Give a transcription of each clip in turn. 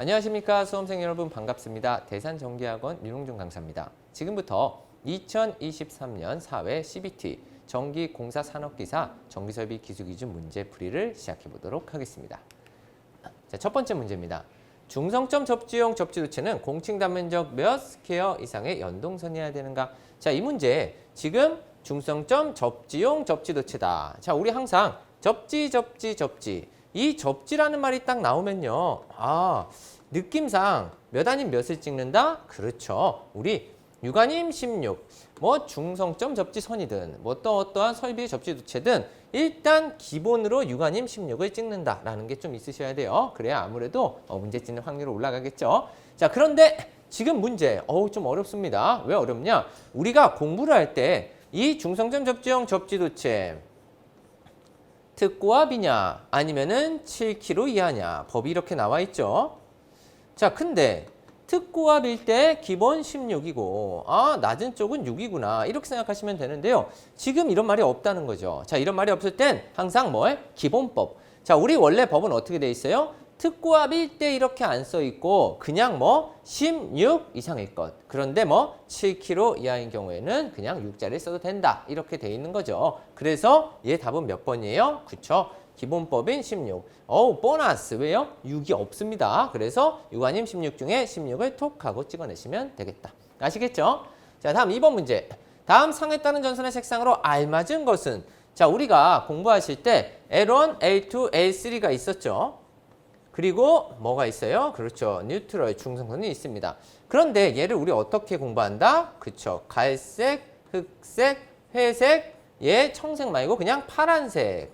안녕하십니까 수험생 여러분 반갑습니다. 대산전기학원 윤홍준 강사입니다. 지금부터 2023년 4회 CBT 전기공사 산업기사 전기설비 기술기준 문제 풀이를 시작해 보도록 하겠습니다. 자, 첫 번째 문제입니다. 중성점 접지용 접지도체는 공층 단면적 몇 스퀘어 이상의 연동선이어야 되는가? 자, 이 문제 지금 중성점 접지용 접지도체다. 자, 우리 항상 접지 접지 접지 이 접지라는 말이 딱 나오면요. 아, 느낌상 몇 아닌 몇을 찍는다? 그렇죠. 우리 육아님 16, 뭐 중성점 접지선이든 뭐 또 어떠한 설비 접지도체든 일단 기본으로 육아님 16을 찍는다라는 게 좀 있으셔야 돼요. 그래야 아무래도 어, 문제 찍는 확률이 올라가겠죠. 자, 그런데 지금 문제, 어우 좀 어렵습니다. 왜 어렵냐? 우리가 공부를 할 때 이 중성점 접지형 접지도체 특고압이냐 아니면은 7kg 이하냐 법이 이렇게 나와 있죠. 자, 근데 특고압일 때 기본 16이고 아 낮은 쪽은 6이구나 이렇게 생각하시면 되는데요. 지금 이런 말이 없다는 거죠. 자, 이런 말이 없을 땐 항상 뭘 기본법. 자, 우리 원래 법은 어떻게 돼 있어요? 특고압일 때 이렇게 안 써 있고 그냥 뭐 16 이상일 것. 그런데 뭐 7kg 이하인 경우에는 그냥 6자리 써도 된다. 이렇게 돼 있는 거죠. 그래서 얘 답은 몇 번이에요? 그쵸? 기본법인 16. 어우, 보너스. 왜요? 6이 없습니다. 그래서 6 아님 16 중에 16을 톡 하고 찍어내시면 되겠다. 아시겠죠? 자, 다음 2번 문제. 다음 상에 따른 전선의 색상으로 알맞은 것은 자, 우리가 공부하실 때 L1, L2, L3가 있었죠. 그리고 뭐가 있어요? 그렇죠. 뉴트럴 중성선이 있습니다. 그런데 얘를 우리 어떻게 공부한다? 그렇죠. 갈색, 흑색, 회색, 얘 청색 말고 그냥 파란색.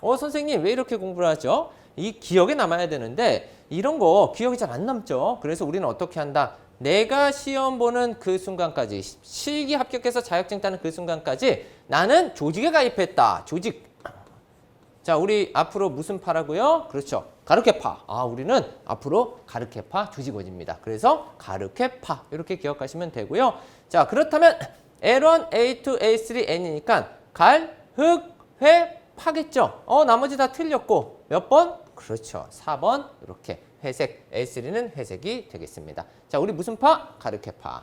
어, 선생님 왜 이렇게 공부를 하죠? 이 기억에 남아야 되는데 이런 거 기억이 잘 안 남죠. 그래서 우리는 어떻게 한다? 내가 시험 보는 그 순간까지 실기 합격해서 자격증 따는 그 순간까지 나는 조직에 가입했다. 조직. 자, 우리 앞으로 무슨 파라고요? 그렇죠. 가르케파. 아, 우리는 앞으로 가르케파 조직원입니다. 그래서 가르케파 이렇게 기억하시면 되고요. 자, 그렇다면 L1, A2, A3, N이니까 갈, 흑, 회, 파겠죠. 어, 나머지 다 틀렸고 몇 번? 그렇죠. 4번 이렇게 회색, L3는 회색이 되겠습니다. 자, 우리 무슨 파? 가르케파.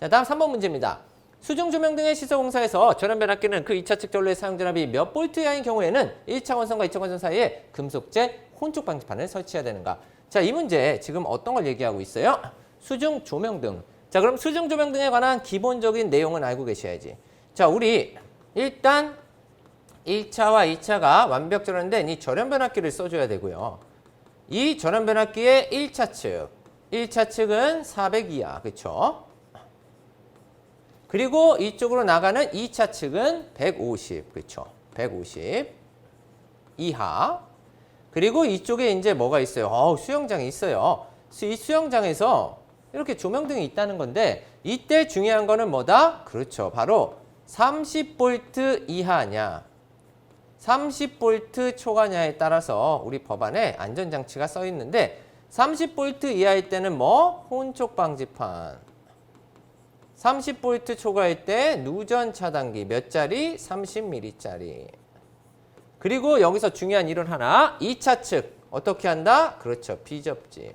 자, 다음 3번 문제입니다. 수중 조명 등의 시설 공사에서 전원 변압기는 그 2차 측 전로의 사용 전압이 몇 볼트 이하인 경우에는 1차 원선과 2차 원선 사이에 금속재 혼축 방지판을 설치해야 되는가? 자, 이 문제 지금 어떤 걸 얘기하고 있어요? 수중 조명 등. 자, 그럼 수중 조명 등에 관한 기본적인 내용은 알고 계셔야지. 자, 우리 일단 1차와 2차가 완벽 전환된 이 절연 변압기를 써줘야 되고요. 이 절연 변압기의 1차 측, 1차 측은 400 이하, 그렇죠? 그리고 이쪽으로 나가는 2차 측은 150, 그렇죠? 150 이하. 그리고 이쪽에 이제 뭐가 있어요? 어, 수영장이 있어요. 수- 이 수영장에서 이렇게 조명등이 있다는 건데 이때 중요한 거는 뭐다? 그렇죠. 바로 30V 이하냐, 30V 초과냐에 따라서 우리 법안에 안전장치가 써 있는데 30V 이하일 때는 뭐? 혼촉 방지판. 30V 초과일 때 누전 차단기 몇 짜리? 30mm짜리. 그리고 여기서 중요한 일은 하나. 2차 측 어떻게 한다? 그렇죠. 비접지.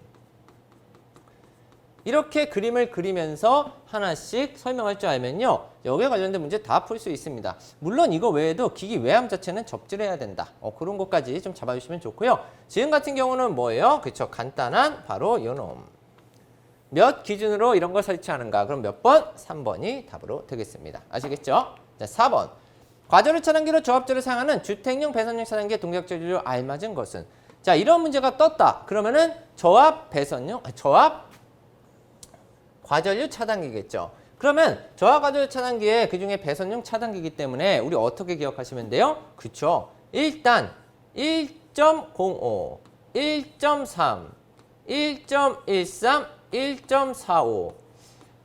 이렇게 그림을 그리면서 하나씩 설명할 줄 알면요. 여기에 관련된 문제 다 풀 수 있습니다. 물론 이거 외에도 기기 외함 자체는 접지를 해야 된다. 어, 그런 것까지 좀 잡아주시면 좋고요. 지금 같은 경우는 뭐예요? 그렇죠. 간단한 바로 요놈. 몇 기준으로 이런 걸 설치하는가? 그럼 몇 번? 3번이 답으로 되겠습니다. 아시겠죠? 자, 4번. 과저류 차단기로 조합제를 사용하는 주택용 배선용 차단기의 동작 조류로 알맞은 것은? 자, 이런 문제가 떴다. 그러면은 저압 배선용, 아, 저압 과전류 차단기겠죠. 그러면 저하 과전류 차단기에 그중에 배선용 차단기이기 때문에 우리 어떻게 기억하시면 돼요? 그쵸. 일단 1.05, 1.3, 1.13, 1.45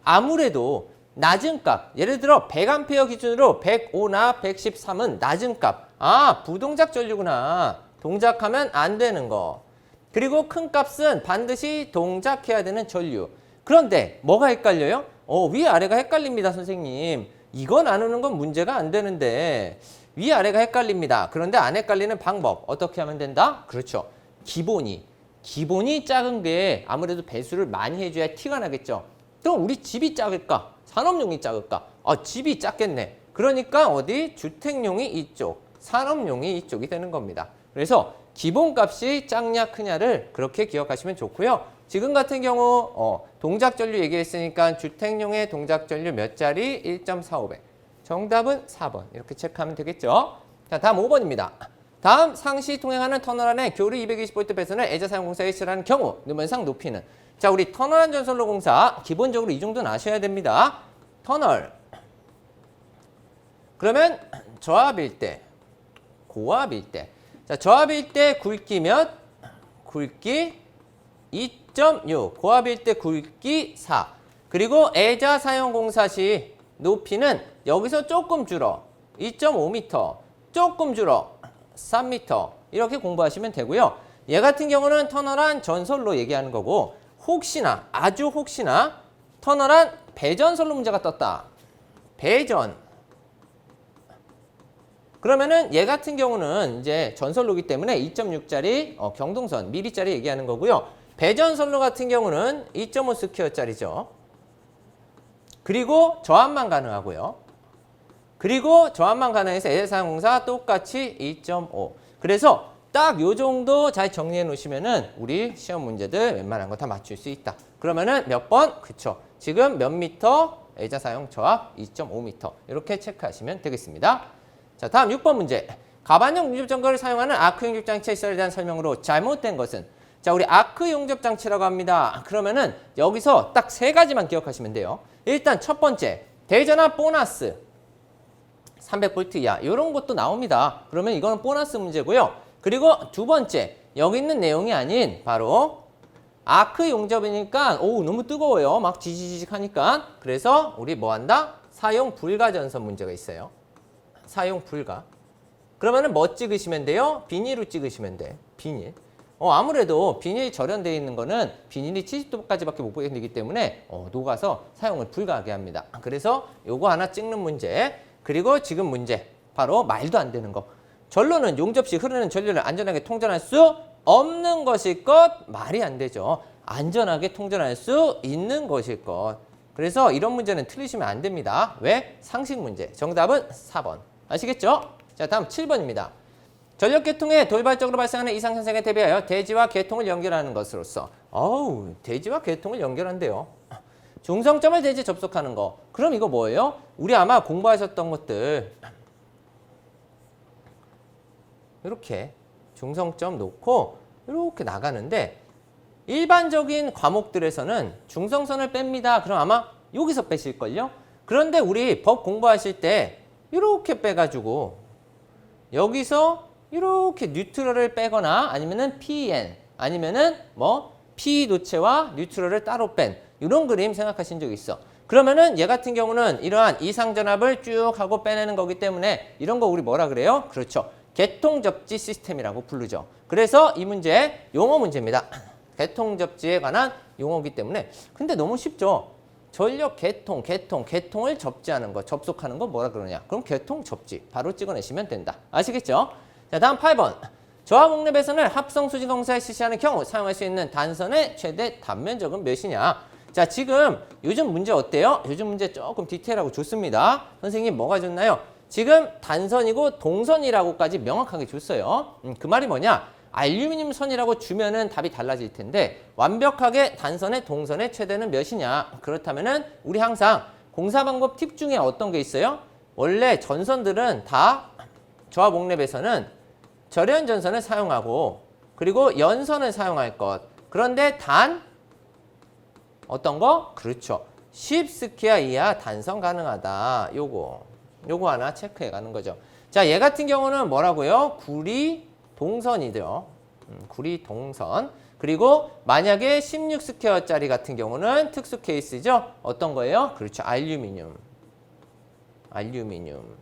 아무래도 낮은 값, 예를 들어 100A 기준으로 105나 113은 낮은 값. 아, 부동작 전류구나. 동작하면 안 되는 거. 그리고 큰 값은 반드시 동작해야 되는 전류. 그런데 뭐가 헷갈려요? 어, 위아래가 헷갈립니다, 선생님. 이거 나누는 건 문제가 안 되는데 위아래가 헷갈립니다. 그런데 안 헷갈리는 방법 어떻게 하면 된다? 그렇죠. 기본이 기본이 작은 게 아무래도 배수를 많이 해줘야 티가 나겠죠. 그럼 우리 집이 작을까? 산업용이 작을까? 아, 집이 작겠네. 그러니까 어디 주택용이 이쪽, 산업용이 이쪽이 되는 겁니다. 그래서 기본값이 작냐 크냐를 그렇게 기억하시면 좋고요. 지금 같은 경우 어, 동작 전류 얘기했으니까 주택용의 동작 전류 몇 자리? 1.45배. 정답은 4번. 이렇게 체크하면 되겠죠. 자, 다음 5번입니다. 다음 상시 통행하는 터널 안에 교류 220V 배선을 애자 사용 공사에 실하는 경우 누면상 높이는 자, 우리 터널 안 전선로 공사 기본적으로 이 정도는 아셔야 됩니다. 터널 그러면 저압일 때, 고압일 때. 자, 저압일 때 굵기 몇? 굵기 2.6. 고압일 때 굵기 4. 그리고 애자 사용 공사 시 높이는 여기서 조금 줄어. 2.5m. 조금 줄어. 3m. 이렇게 공부하시면 되고요. 얘 같은 경우는 터널한 전설로 얘기하는 거고 혹시나 아주 혹시나 터널한 배전설로 문제가 떴다. 배전. 그러면은 얘 같은 경우는 이제 전선로기 때문에 2.6짜리 어, 경동선 미리짜리 얘기하는 거고요. 배전선로 같은 경우는 2.5 스퀘어짜리죠. 그리고 저압만 가능하고요. 그리고 저압만 가능해서 애사용공사 똑같이 2.5. 그래서 딱 요 정도 잘 정리해 놓으시면은 우리 시험 문제들 웬만한 거 다 맞출 수 있다. 그러면은 몇 번? 그쵸. 지금 몇 미터? 애자 사용 저압 2.5m. 이렇게 체크하시면 되겠습니다. 자, 다음 6번 문제. 가반형 용접 전거를 사용하는 아크 용접 장치의 시설에 대한 설명으로 잘못된 것은 자, 우리 아크 용접 장치라고 합니다. 그러면은 여기서 딱 세 가지만 기억하시면 돼요. 일단 첫 번째, 대전압 보너스 300V 이하 이런 것도 나옵니다. 그러면 이거는 보너스 문제고요. 그리고 두 번째, 여기 있는 내용이 아닌 바로 아크 용접이니까 오 너무 뜨거워요. 막 지지직 하니까 그래서 우리 뭐 한다? 사용 불가 전선 문제가 있어요. 사용 불가. 그러면은 뭐 찍으시면 돼요? 비닐로 찍으시면 돼. 비닐. 어, 아무래도 비닐이 절연되어 있는 거는 비닐이 70도까지밖에 못 보게 되기 때문에 어, 녹아서 사용을 불가하게 합니다. 그래서 요거 하나 찍는 문제. 그리고 지금 문제. 바로 말도 안 되는 거. 전로는 용접 시 흐르는 전류를 안전하게 통전할 수 없는 것일 것 말이 안 되죠. 안전하게 통전할 수 있는 것일 것. 그래서 이런 문제는 틀리시면 안 됩니다. 왜? 상식 문제. 정답은 4번. 아시겠죠? 자, 다음 7번입니다. 전력 계통에 돌발적으로 발생하는 이상 현상에 대비하여 대지와 계통을 연결하는 것으로서 어우, 대지와 계통을 연결한대요. 중성점을 대지 접속하는 거. 그럼 이거 뭐예요? 우리 아마 공부하셨던 것들 이렇게 중성점 놓고 이렇게 나가는데 일반적인 과목들에서는 중성선을 뺍니다. 그럼 아마 여기서 빼실걸요? 그런데 우리 법 공부하실 때 이렇게 빼가지고 여기서 이렇게 뉴트럴을 빼거나 아니면은 PN 아니면은 뭐 P 도체와 뉴트럴을 따로 뺀 이런 그림 생각하신 적 있어. 그러면은 얘 같은 경우는 이러한 이상전압을 쭉 하고 빼내는 거기 때문에 이런 거 우리 뭐라 그래요? 그렇죠. 개통접지 시스템이라고 부르죠. 그래서 이 문제 용어 문제입니다. 개통접지에 관한 용어기 때문에 근데 너무 쉽죠. 전력 개통, 개통, 개통을 접지하는 거, 접속하는 거 뭐라 그러냐? 그럼 개통 접지 바로 찍어내시면 된다. 아시겠죠? 자, 다음 8번. 저하 목내 배선을 합성 수지 공사에 실시하는 경우 사용할 수 있는 단선의 최대 단면적은 몇이냐? 자, 지금 요즘 문제 어때요? 요즘 문제 조금 디테일하고 좋습니다. 선생님 뭐가 좋나요? 지금 단선이고 동선이라고까지 명확하게 줬어요. 음, 그 말이 뭐냐? 알루미늄 선이라고 주면은 답이 달라질 텐데 완벽하게 단선의 동선의 최대는 몇이냐? 그렇다면은 우리 항상 공사 방법 팁 중에 어떤 게 있어요? 원래 전선들은 다 저하 목랩에서는 절연 전선을 사용하고 그리고 연선을 사용할 것. 그런데 단 어떤 거? 그렇죠. 10스키아 이하 단선 가능하다. 요거. 요거 하나 체크해 가는 거죠. 자, 얘 같은 경우는 뭐라고요? 구리 동선이죠. 음, 구리 동선. 그리고 만약에 16스퀘어짜리 같은 경우는 특수 케이스죠. 어떤 거예요? 그렇죠. 알루미늄. 알루미늄.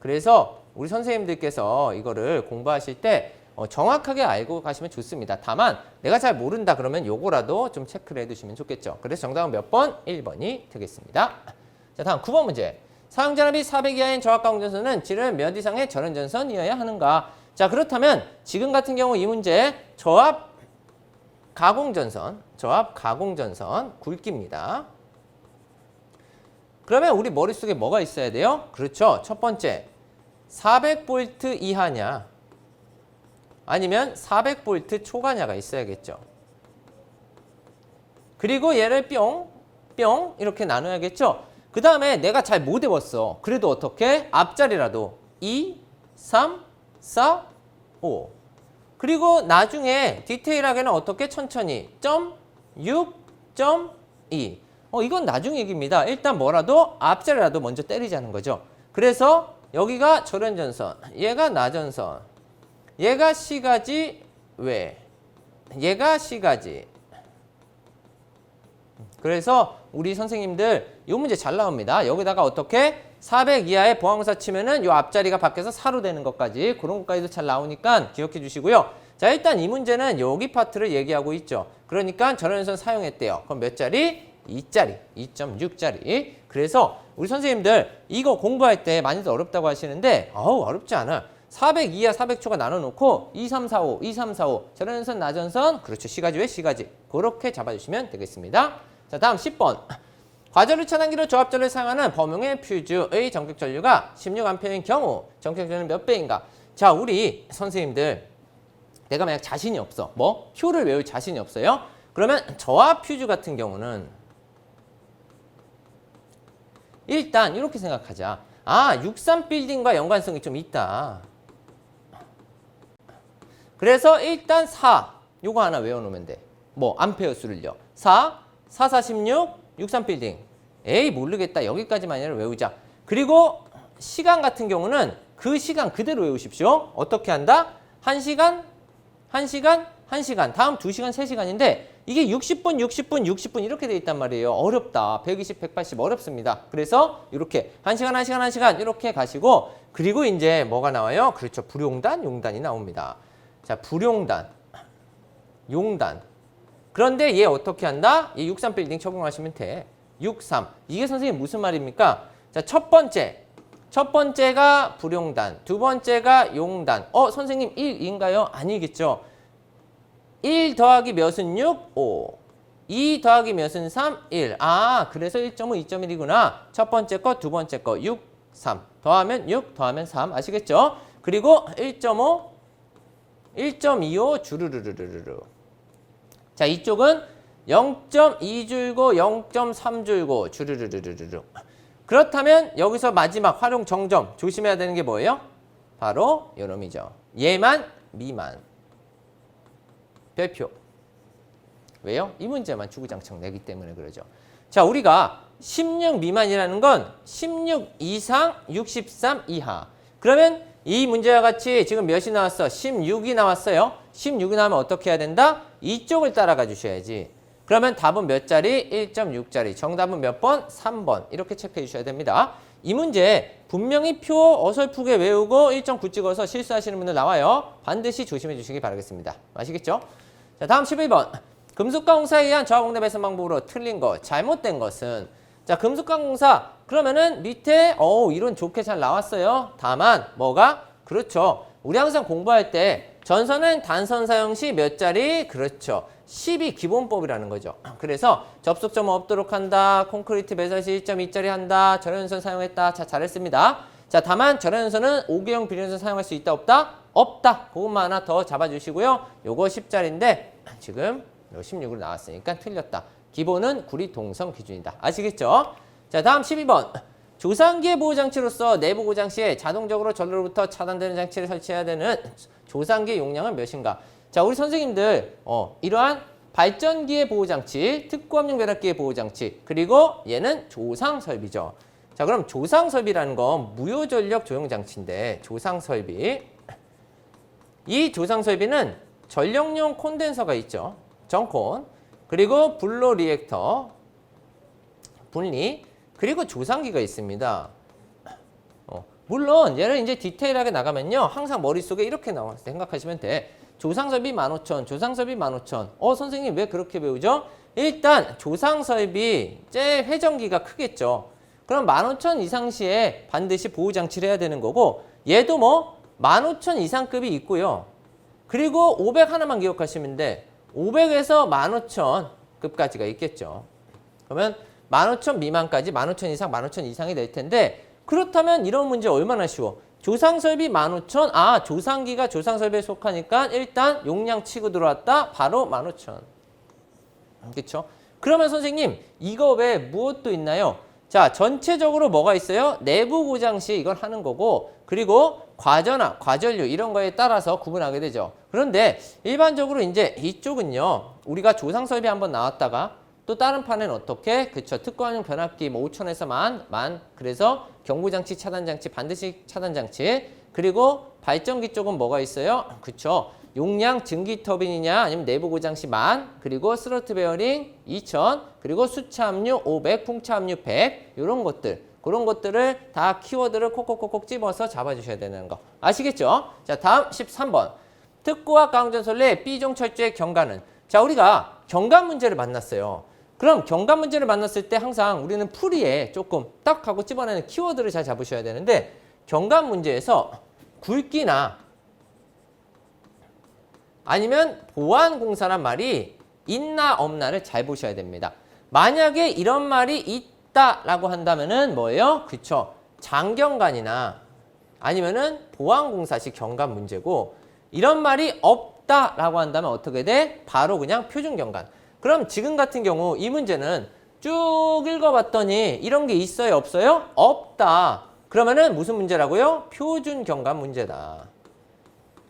그래서 우리 선생님들께서 이거를 공부하실 때 어, 정확하게 알고 가시면 좋습니다. 다만 내가 잘 모른다 그러면 요거라도 좀 체크를 해두시면 좋겠죠. 그래서 정답은 몇 번? 1번이 되겠습니다. 자 다음 9번 문제. 사용전압이 400 이하인 저압가 운전선은 질을 몇 이상의 전원전선 이어야 하는가? 자 그렇다면 지금 같은 경우 이 문제 저압 가공전선, 저압 가공전선 굵기입니다. 그러면 우리 머릿속에 뭐가 있어야 돼요? 그렇죠. 첫 번째, 400V 이하냐 아니면 400V 초과냐가 있어야겠죠. 그리고 얘를 뿅, 뿅 이렇게 나눠야겠죠. 그 다음에 내가 잘못 외웠어. 그래도 어떻게? 앞자리라도 2, 3, 4, 5. 그리고 나중에 디테일하게는 어떻게 천천히 점 6, 점 2. 어, 이건 나중 얘기입니다. 일단 뭐라도 앞자리라도 먼저 때리자는 거죠. 그래서 여기가 절연전선, 얘가 나전선, 얘가 시가지 외, 얘가 시가지. 그래서 우리 선생님들 이 문제 잘 나옵니다. 여기다가 어떻게 400 이하의 보항사 치면은 요 앞자리가 밖에서 4로 되는 것까지 그런 것까지도 잘 나오니까 기억해 주시고요. 자 일단 이 문제는 여기 파트를 얘기하고 있죠. 그러니까 전원선 사용했대요. 그럼 몇 자리? 2짜리, 2.6짜리. 그래서 우리 선생님들 이거 공부할 때 많이들 어렵다고 하시는데 어우 어렵지 않아. 400 이하 400초가 나눠놓고 2, 3, 4, 5, 2, 3, 4, 5 전원선 나전선 그렇죠 시가지 왜 시가지 그렇게 잡아주시면 되겠습니다. 자 다음 10번 과전류 차단기로 저압전을 사용하는 범용의 퓨즈의 전격 전류가 16A인 경우 전격 전류 몇 배인가? 자 우리 선생님들 내가 만약 자신이 없어 뭐 표를 외울 자신이 없어요? 그러면 저압 퓨즈 같은 경우는 일단 이렇게 생각하자. 아, 63 빌딩과 연관성이 좀 있다. 그래서 일단 4 요거 하나 외워놓으면 돼. 뭐 암페어 수를요. 4, 4, 46, 63 빌딩. 에이 모르겠다. 여기까지만 외우자. 그리고 시간 같은 경우는 그 시간 그대로 외우십시오. 어떻게 한다? 1시간, 1시간, 1시간. 다음 2시간, 3시간인데 이게 60분, 60분, 60분 이렇게 돼 있단 말이에요. 어렵다. 120, 180 어렵습니다. 그래서 이렇게 1시간, 1시간, 1시간 이렇게 가시고 그리고 이제 뭐가 나와요? 그렇죠. 불용단, 용단이 나옵니다. 자, 불용단, 용단. 그런데 얘 어떻게 한다? 얘 63 빌딩 적용하시면 돼. 63. 이게 선생님 무슨 말입니까? 자, 첫 번째. 첫 번째가 불용단, 두 번째가 용단. 어, 선생님 1인가요? 아니겠죠. 1 더하기 몇은 6? 5. 2 더하기 몇은 3? 1. 아, 그래서 1.5, 2.1이구나. 첫 번째 거, 두 번째 거, 6, 3. 더하면 6, 더하면 3. 아시겠죠? 그리고 1.5, 1.25 주르르르르르. 자, 이쪽은 0.2 줄고 0.3 줄고 주르르르르르. 그렇다면 여기서 마지막 활용 정점 조심해야 되는 게 뭐예요? 바로 요놈이죠. 얘만 미만. 별표. 왜요? 이 문제만 주구장창 내기 때문에 그러죠. 자, 우리가 16 미만이라는 건 16 이상 63 이하. 그러면 이 문제와 같이 지금 몇이 나왔어? 16이 나왔어요. 16이 나오면 어떻게 해야 된다? 이쪽을 따라가 주셔야지. 그러면 답은 몇 자리? 1.6자리. 정답은 몇 번? 3번. 이렇게 체크해 주셔야 됩니다. 이 문제 분명히 표 어설프게 외우고 1.9 찍어서 실수하시는 분들 나와요. 반드시 조심해 주시기 바라겠습니다. 아시겠죠? 자, 다음 11번. 금속과 공사에 의한 저하공대 배선 방법으로 틀린 것, 잘못된 것은 자, 금속과 공사 그러면은 밑에 어 이론 좋게 잘 나왔어요. 다만 뭐가 그렇죠. 우리 항상 공부할 때 전선은 단선 사용 시 몇 자리? 그렇죠. 10이 기본법이라는 거죠. 그래서 접속점 없도록 한다. 콘크리트 배설 시 1.2짜리 한다. 절연선 사용했다. 자, 잘했습니다. 자, 다만 절연선은 5개형 비련선 사용할 수 있다 없다? 없다. 그것만 하나 더 잡아주시고요. 요거 10짜리인데 지금 16으로 나왔으니까 틀렸다. 기본은 구리 동성 기준이다. 아시겠죠? 자, 다음 12번. 조상기의 보호장치로서 내부 고장 시에 자동적으로 전로로부터 차단되는 장치를 설치해야 되는 조상기의 용량은 몇인가? 자, 우리 선생님들 어, 이러한 발전기의 보호장치, 특구압력 배락기의 보호장치, 그리고 얘는 조상 설비죠. 자, 그럼 조상 설비라는 건 무효전력 조용장치인데 조상 설비. 이 조상 설비는 전력용 콘덴서가 있죠. 정콘. 그리고 블로 리액터, 분리, 그리고 조상기가 있습니다. 어, 물론 얘를 이제 디테일하게 나가면요. 항상 머릿속에 이렇게 나와 생각하시면 돼. 조상설비 15,000, 조상설비 15,000. 어, 선생님 왜 그렇게 배우죠? 일단 조상설비 제 회전기가 크겠죠. 그럼 15,000 이상 시에 반드시 보호장치를 해야 되는 거고 얘도 뭐 15,000 이상급이 있고요. 그리고 500 하나만 기억하시면 돼. 500에서 15,000급까지가 있겠죠. 그러면 15,000 미만까지 15,000 이상, 15,000 이상이 될 텐데 그렇다면 이런 문제 얼마나 쉬워? 조상설비 15,000, 아 조상기가 조상설비에 속하니까 일단 용량 치고 들어왔다. 바로 15,000. 그렇죠? 그러면 선생님 이거 외에 무엇도 있나요? 자 전체적으로 뭐가 있어요? 내부 고장 시 이걸 하는 거고 그리고 과전화, 과전류 이런 거에 따라서 구분하게 되죠. 그런데 일반적으로 이제 이쪽은요 우리가 조상 설비 한번 나왔다가 또 다른 판은 어떻게? 그쵸. 특권형 변압기 뭐 5천에서 만, 만. 그래서 경고장치, 차단장치 반드시 차단장치. 그리고 발전기 쪽은 뭐가 있어요? 그쵸. 용량 증기 터빈이냐? 아니면 내부 고장 시 만, 그리고 스로트 베어링 2000, 그리고 수차 압류 500, 풍차 압류 100 이런 것들. 그런 것들을 다 키워드를 콕콕콕콕 집어서 잡아주셔야 되는 거. 아시겠죠? 자 다음 13번. 특고와 강전설의 B종 철저의 경과는 자 우리가 경과 문제를 만났어요. 그럼 경과 문제를 만났을 때 항상 우리는 풀이에 조금 딱 하고 집어내는 키워드를 잘 잡으셔야 되는데 경과 문제에서 굵기나 아니면 보안공사란 말이 있나 없나를 잘 보셔야 됩니다. 만약에 이런 말이 있다라고 한다면은 뭐예요? 그쵸. 장경관이나 아니면은 보안공사식 경관 문제고 이런 말이 없다라고 한다면 어떻게 돼? 바로 그냥 표준경관. 그럼 지금 같은 경우 이 문제는 쭉 읽어봤더니 이런 게 있어요? 없어요? 없다. 그러면은 무슨 문제라고요? 표준경관 문제다.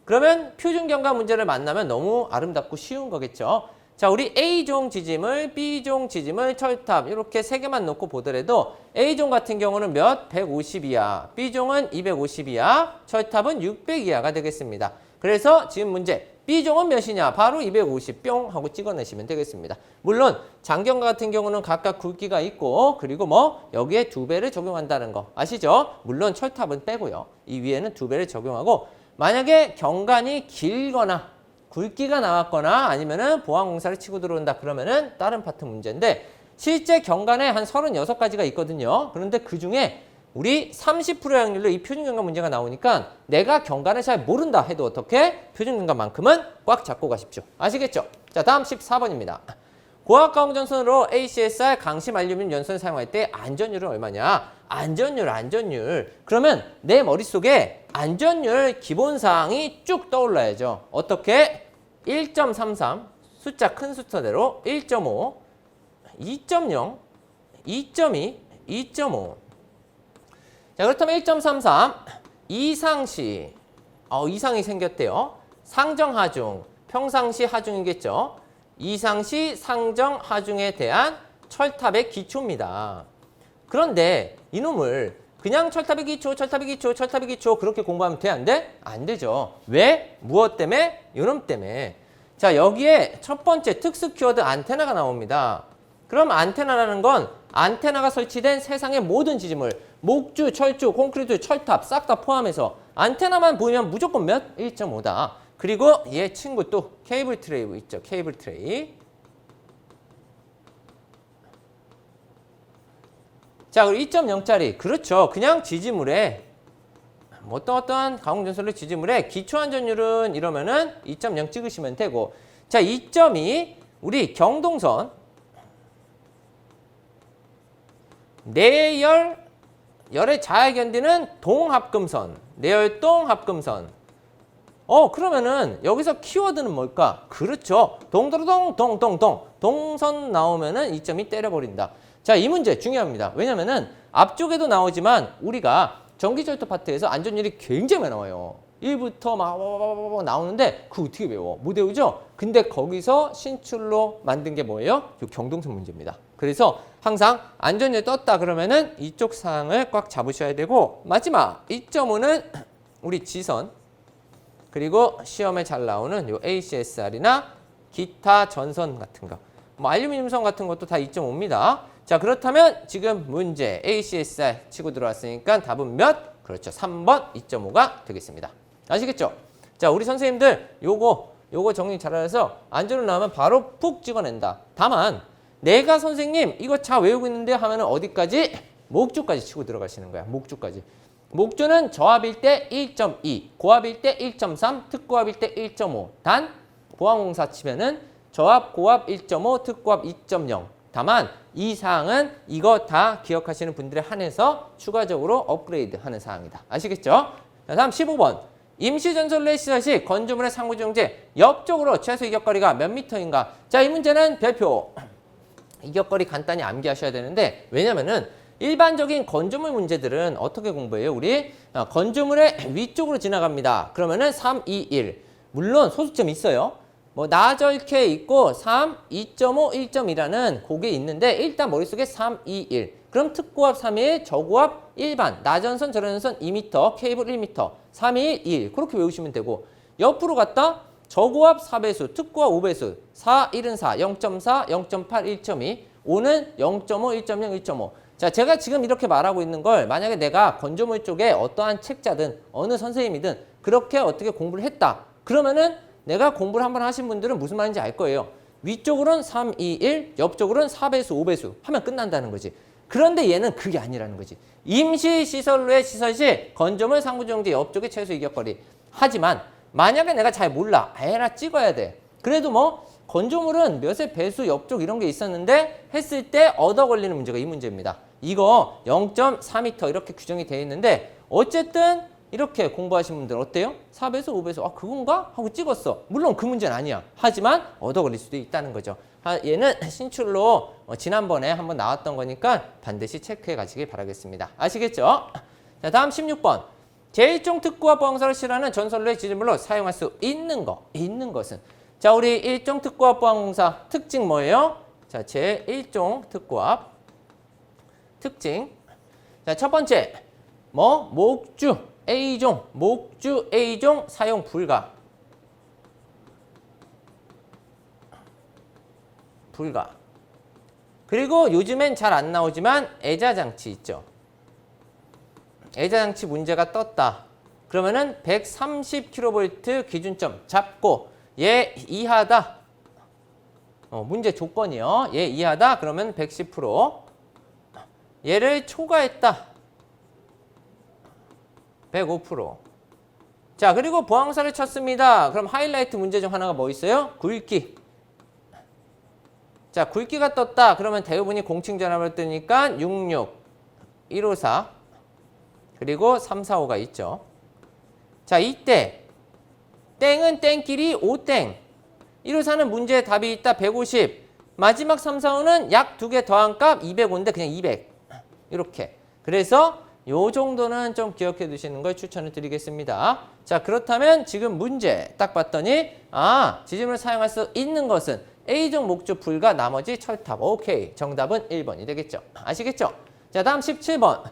그러면 표준경과 문제를 만나면 너무 아름답고 쉬운 거겠죠. 자, 우리 A종 지짐을, B종 지짐을, 철탑 이렇게 세 개만 놓고 보더라도 A종 같은 경우는 몇? 150이야. B종은 250이야. 철탑은 600이야가 되겠습니다. 그래서 지금 문제 B종은 몇이냐? 바로 250 뿅 하고 찍어내시면 되겠습니다. 물론 장경과 같은 경우는 각각 굵기가 있고 그리고 뭐 여기에 두 배를 적용한다는 거 아시죠? 물론 철탑은 빼고요. 이 위에는 두 배를 적용하고 만약에 경관이 길거나 굵기가 나왔거나 아니면은 보안공사를 치고 들어온다 그러면은 다른 파트 문제인데 실제 경관에 한 36가지가 있거든요. 그런데 그 중에 우리 30% 확률로 이 표준경관 문제가 나오니까 내가 경관을 잘 모른다 해도 어떻게? 표준경관만큼은 꽉 잡고 가십시오. 아시겠죠? 자, 다음 14번입니다. 고압가공 전선으로 ACSR 강심 알루미늄 연선을 사용할 때 안전율은 얼마냐? 안전율, 안전율. 그러면 내 머릿속에 안전율 기본사항이 쭉 떠올라야죠. 어떻게? 1.33, 숫자 큰 숫자대로 1.5, 2.0, 2.2, 2.5. 자, 그렇다면 1.33 이상시 어, 이상이 생겼대요. 상정 하중, 평상시 하중이겠죠. 이상시 상정 하중에 대한 철탑의 기초입니다. 그런데 이놈을 그냥 철탑의 기초, 철탑의 기초, 철탑의 기초 그렇게 공부하면 돼? 안 돼? 안 되죠. 왜? 무엇 때문에? 이놈 때문에. 자, 여기에 첫 번째 특수 키워드 안테나가 나옵니다. 그럼 안테나라는 건 안테나가 설치된 세상의 모든 지짐을 목주, 철주, 콘크리트, 철탑 싹 다 포함해서 안테나만 보이면 무조건 몇? 1.5다. 그리고 얘 친구 또 케이블 트레이 있죠. 케이블 트레이. 자, 그리고 2.0짜리. 그렇죠. 그냥 지지물에 뭐 어떤 어떤 가공전설의 지지물에 기초 안전율은 이러면은 2.0 찍으시면 되고 자, 2.2 우리 경동선 내열 열에 잘 견디는 동합금선 내열동 합금선 어 그러면은 여기서 키워드는 뭘까? 그렇죠. 동도로동 동동동 동선 나오면은 2점이 때려버린다. 자 이 문제 중요합니다. 왜냐면은 앞쪽에도 나오지만 우리가 전기절도 파트에서 안전율이 굉장히 나와요. 1부터 막 나오는데 그거 어떻게 외워? 못 외우죠? 근데 거기서 신출로 만든 게 뭐예요? 이 경동선 문제입니다. 그래서 항상 안전율 떴다 그러면은 이쪽 사항을 꽉 잡으셔야 되고 마지막 2.5는 우리 지선 그리고 시험에 잘 나오는 요 ACSR이나 기타 전선 같은 거. 뭐 알루미늄선 같은 것도 다 2.5입니다. 자, 그렇다면 지금 문제 ACSR 치고 들어왔으니까 답은 몇? 그렇죠. 3번 2.5가 되겠습니다. 아시겠죠? 자, 우리 선생님들 요거 요거 정리 잘해서 안전을 나오면 바로 푹 찍어낸다. 다만 내가 선생님 이거 잘 외우고 있는데 하면 은 어디까지? 목주까지 치고 들어가시는 거야. 목주까지. 목주는 저압일 때 1.2, 고압일 때 1.3, 특고압일 때 1.5. 단 보안공사 치면은 저압, 고압 1.5, 특고압 2.0. 다만 이 사항은 이거 다 기억하시는 분들에 한해서 추가적으로 업그레이드 하는 사항이다. 아시겠죠? 자, 다음 15번. 임시 전설로의 시설 시 건조물의 상부정제 옆쪽으로 최소 이격거리가 몇 미터인가? 자, 이 문제는 별표. 이 격거리 간단히 암기하셔야 되는데 왜냐면은 일반적인 건조물 문제들은 어떻게 공부해요? 우리 아, 건조물의 위쪽으로 지나갑니다. 그러면은 3, 2, 1. 물론 소수점 있어요. 뭐 나절케 있고 3, 2.5, 1.2라는 곡이 있는데 일단 머릿속에 3, 2, 1. 그럼 특고압 3일, 저고압 일반, 나전선, 저전선 2m, 케이블 1m, 3, 2, 1 그렇게 외우시면 되고 옆으로 갔다 저고압 4배수, 특고압 5배수, 4, 1은 4, 0.4, 0.8, 1.2, 5는 0.5, 1.0, 1.5. 자, 제가 지금 이렇게 말하고 있는 걸 만약에 내가 건조물 쪽에 어떠한 책자든 어느 선생님이든 그렇게 어떻게 공부를 했다. 그러면은 내가 공부를 한번 하신 분들은 무슨 말인지 알 거예요. 위쪽으로는 3, 2, 1, 옆쪽으로는 4배수, 5배수 하면 끝난다는 거지. 그런데 얘는 그게 아니라는 거지. 임시 시설로의 시설 시 건조물 상부정지 옆쪽의 최소 이격거리. 하지만 만약에 내가 잘 몰라. 에라 찍어야 돼. 그래도 뭐 건조물은 몇의 배수 옆쪽 이런 게 있었는데 했을 때 얻어 걸리는 문제가 이 문제입니다. 이거 0.4m 이렇게 규정이 되어 있는데 어쨌든 이렇게 공부하신 분들 어때요? 4배수, 5배수. 아, 그건가? 하고 찍었어. 물론 그 문제는 아니야. 하지만 얻어 걸릴 수도 있다는 거죠. 아, 얘는 신출로 어, 지난번에 한번 나왔던 거니까 반드시 체크해 가시길 바라겠습니다. 아시겠죠? 자, 다음 16번. 제1종 특구와 보항사를 실하는 전설로의 지질물로 사용할 수 있는 거, 있는 것은. 자, 우리 1종 특구와 보항사 특징 뭐예요? 자, 제1종 특구압 특징. 자, 첫 번째. 뭐? 목주 A종, 목주 A종 사용 불가. 불가. 그리고 요즘엔 잘 안 나오지만 애자 장치 있죠. 애자장치 문제가 떴다. 그러면은 130kV 기준점 잡고 얘 이하다. 어, 문제 조건이요. 얘 이하다. 그러면 110%. 얘를 초과했다. 105%. 자, 그리고 보항사를 쳤습니다. 그럼 하이라이트 문제 중 하나가 뭐 있어요? 굵기. 자, 굵기가 떴다. 그러면 대부분이 공칭 전압을 뜨니까 66, 154, 그리고 345가 있죠. 자, 이때 땡은 땡끼리 5땡. 154는 문제에 답이 있다. 150. 마지막 3, 4, 5는 약 두 개 더한 값 205인데 그냥 200. 이렇게. 그래서 요 정도는 좀 기억해 두시는 걸 추천을 드리겠습니다. 자, 그렇다면 지금 문제 딱 봤더니 아, 지짐을 사용할 수 있는 것은 A종 목조 불과 나머지 철탑. 오케이. 정답은 1번이 되겠죠. 아시겠죠? 자, 다음 17번.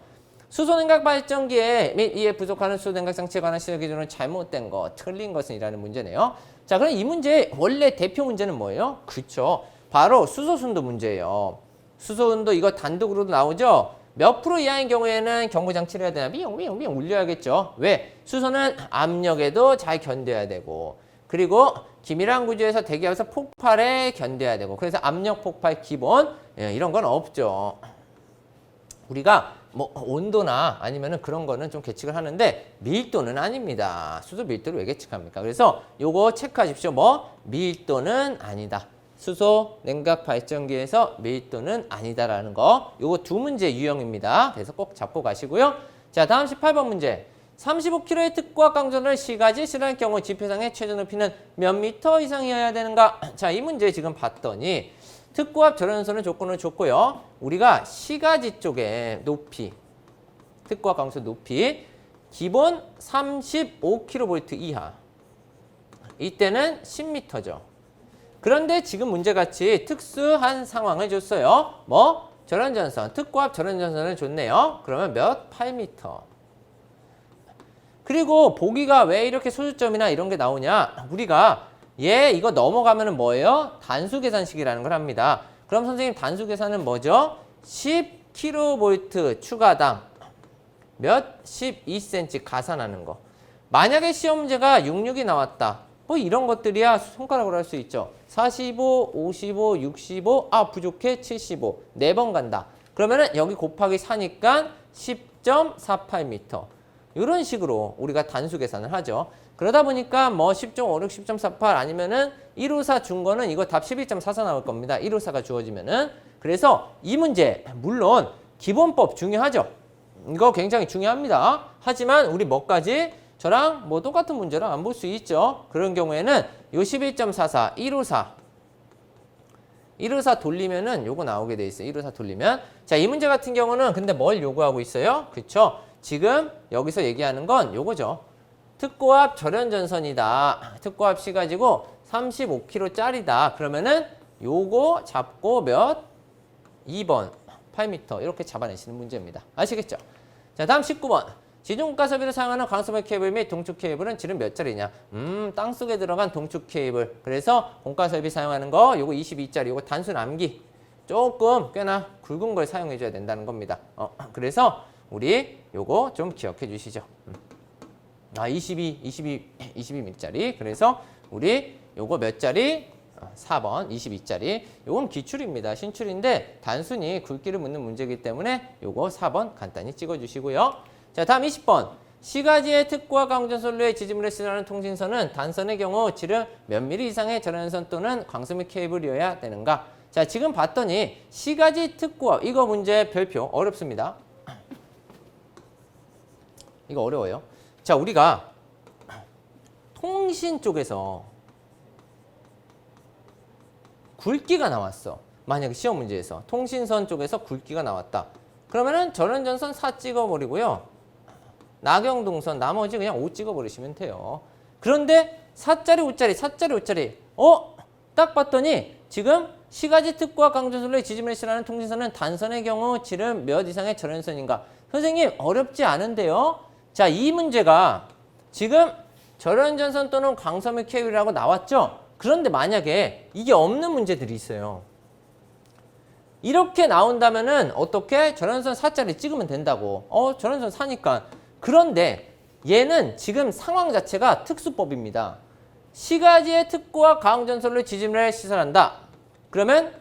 수소냉각 발전기에 및 이에 부족하는 수소냉각 장치에 관한 시설 기준은 잘못된 것, 틀린 것은 이라는 문제네요. 자, 그럼 이 문제 원래 대표 문제는 뭐예요? 그렇죠. 바로 수소순도 문제예요. 수소순도 이거 단독으로도 나오죠? 몇 프로 이하인 경우에는 경고 장치를 해야 되나? 삐용삐용삐용 울려야겠죠. 왜? 수소는 압력에도 잘 견뎌야 되고 그리고 기밀한 구조에서 대기하면서 폭발에 견뎌야 되고 그래서 압력 폭발 기본 예, 이런 건 없죠. 우리가 뭐 온도나 아니면은 그런 거는 좀 계측을 하는데 밀도는 아닙니다. 수소 밀도를 왜 계측합니까? 그래서 요거 체크하십시오. 뭐 밀도는 아니다. 수소 냉각 발전기에서 밀도는 아니다라는 거. 요거 두 문제 유형입니다. 그래서 꼭 잡고 가시고요. 자, 다음 18번 문제. 35km의 특과 강전을 시가지 실할 경우 지표상의 최저 높이는 몇 미터 이상이어야 되는가? 자, 이 문제 지금 봤더니 특고압 절연선은 조건을 줬고요. 우리가 시가지 쪽에 높이, 특고압 강수 높이 기본 35kV 이하. 이때는 10m죠. 그런데 지금 문제같이 특수한 상황을 줬어요. 뭐? 절연전선, 특고압 절연전선을 줬네요. 그러면 몇? 8m. 그리고 보기가 왜 이렇게 소수점이나 이런 게 나오냐? 우리가 얘 이거 넘어가면은 뭐예요? 단수 계산식이라는 걸 합니다. 그럼 선생님 단수 계산은 뭐죠? 10kV 추가당 몇? 12cm 가산하는 거. 만약에 시험 문제가 66이 나왔다. 뭐 이런 것들이야 손가락으로 할 수 있죠. 45, 55, 65, 아 부족해 75. 네 번 간다. 그러면은 여기 곱하기 4니까 10.48m. 이런 식으로 우리가 단수 계산을 하죠. 그러다 보니까 뭐 10.56, 10.48 아니면은 154 준 거는 이거 답12.44 나올 겁니다. 154가 주어지면은. 그래서 이 문제 물론 기본법 중요하죠. 이거 굉장히 중요합니다. 하지만 우리 뭐까지 저랑 뭐 똑같은 문제랑 안 볼 수 있죠. 그런 경우에는 요 11.44, 154 154 돌리면은 요거 나오게 돼 있어요. 154 돌리면. 자, 이 문제 같은 경우는 근데 뭘 요구하고 있어요? 그쵸? 지금 여기서 얘기하는 건 요거죠. 특고합 절연전선이다. 특고합 시 가지고 35kg짜리다. 그러면은 요거 잡고 몇? 2번 8m 이렇게 잡아내시는 문제입니다. 아시겠죠? 자, 다음 19번. 지중가 설비를 사용하는 광선별 케이블 및 동축 케이블은 질은 몇 짜리냐? 음, 땅속에 들어간 동축 케이블. 그래서 공가 설비 사용하는 거 요거 22짜리 요거 단수 남기. 조금 꽤나 굵은 걸 사용해 줘야 된다는 겁니다. 어, 그래서 우리 요거 좀 기억해 주시죠. 음. 아, 22, 22, 22mm짜리. 그래서 우리 요거 몇 짜리? 어, 4번 22짜리. 요건 기출입니다. 신출인데 단순히 굵기를 묻는 문제이기 때문에 요거 4번 간단히 찍어 주시고요. 자, 다음 20번. 시가지의 특과 강전선로의 지지물에 쓰라는 통신선은 단선의 경우 질은 몇 미리 이상의 절연선 또는 광섬유 케이블이어야 되는가? 자, 지금 봤더니 시가지 특과 이거 문제 별표 어렵습니다. 이거 어려워요. 자, 우리가 통신 쪽에서 굵기가 나왔어. 만약에 시험 문제에서 통신선 쪽에서 굵기가 나왔다. 그러면은 전원전선 4 찍어버리고요. 나경동선 나머지 그냥 5 찍어버리시면 돼요. 그런데 4짜리 5짜리 4짜리 5짜리 어? 딱 봤더니 지금 시가지 특과 강조선로의 지지메시라는 통신선은 단선의 경우 질은 몇 이상의 절연선인가? 선생님 어렵지 않은데요. 자, 이 문제가 지금 절연전선 또는 광섬유 케이블이라고 나왔죠? 그런데 만약에 이게 없는 문제들이 있어요. 이렇게 나온다면은 어떻게 절연선 4짜리 찍으면 된다고. 어, 절연선 4니까. 그런데 얘는 지금 상황 자체가 특수법입니다. 시가지의 특고와 가항전선로 지지물에 시설한다. 그러면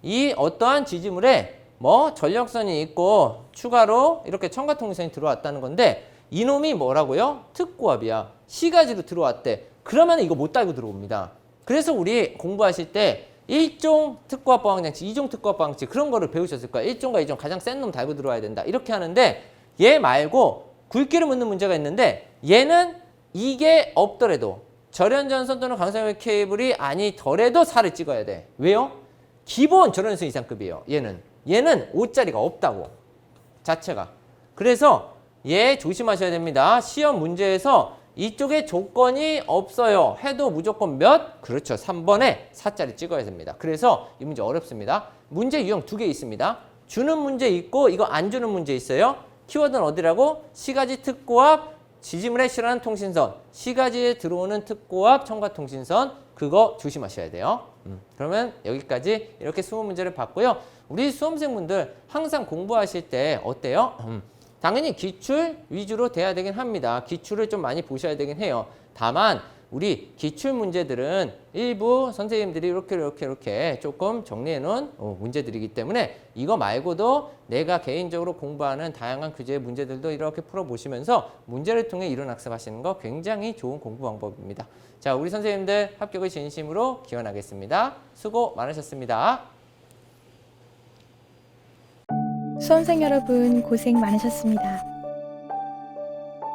이 어떠한 지지물에 뭐 전력선이 있고 추가로 이렇게 첨가통신선이 들어왔다는 건데 이놈이 뭐라고요? 특고압이야. 시가지로 들어왔대. 그러면 이거 못 달고 들어옵니다. 그래서 우리 공부하실 때 1종 특고압 보강장치, 2종 특고압 보강장치 그런 거를 배우셨을 거야. 1종과 2종 가장 센 놈 달고 들어와야 된다. 이렇게 하는데 얘 말고 굵기를 묻는 문제가 있는데 얘는 이게 없더라도 절연전선 또는 강성유 케이블이 아니더라도 살을 찍어야 돼. 왜요? 기본 절연선 이상급이에요. 얘는. 얘는 5짜리가 없다고. 자체가. 그래서 얘 조심하셔야 됩니다. 시험 문제에서 이쪽에 조건이 없어요. 해도 무조건 몇? 그렇죠. 3번에 4짜리 찍어야 됩니다. 그래서 이 문제 어렵습니다. 문제 유형 두 개 있습니다. 주는 문제 있고 이거 안 주는 문제 있어요. 키워드는 어디라고? 시가지 특고압 지지물에 실하는 통신선. 시가지에 들어오는 특고압 첨가 통신선. 그거 조심하셔야 돼요. 음, 그러면 여기까지 이렇게 수험 문제를 봤고요. 우리 수험생분들 항상 공부하실 때 어때요? 음, 당연히 기출 위주로 돼야 되긴 합니다. 기출을 좀 많이 보셔야 되긴 해요. 다만 우리 기출 문제들은 일부 선생님들이 이렇게 이렇게 이렇게 조금 정리해 놓은 어, 문제들이기 때문에 이거 말고도 내가 개인적으로 공부하는 다양한 규제의 문제들도 이렇게 풀어보시면서 문제를 통해 이론 학습하시는 거 굉장히 좋은 공부 방법입니다. 자, 우리 선생님들 합격을 진심으로 기원하겠습니다. 수고 많으셨습니다. 수험생 여러분 고생 많으셨습니다.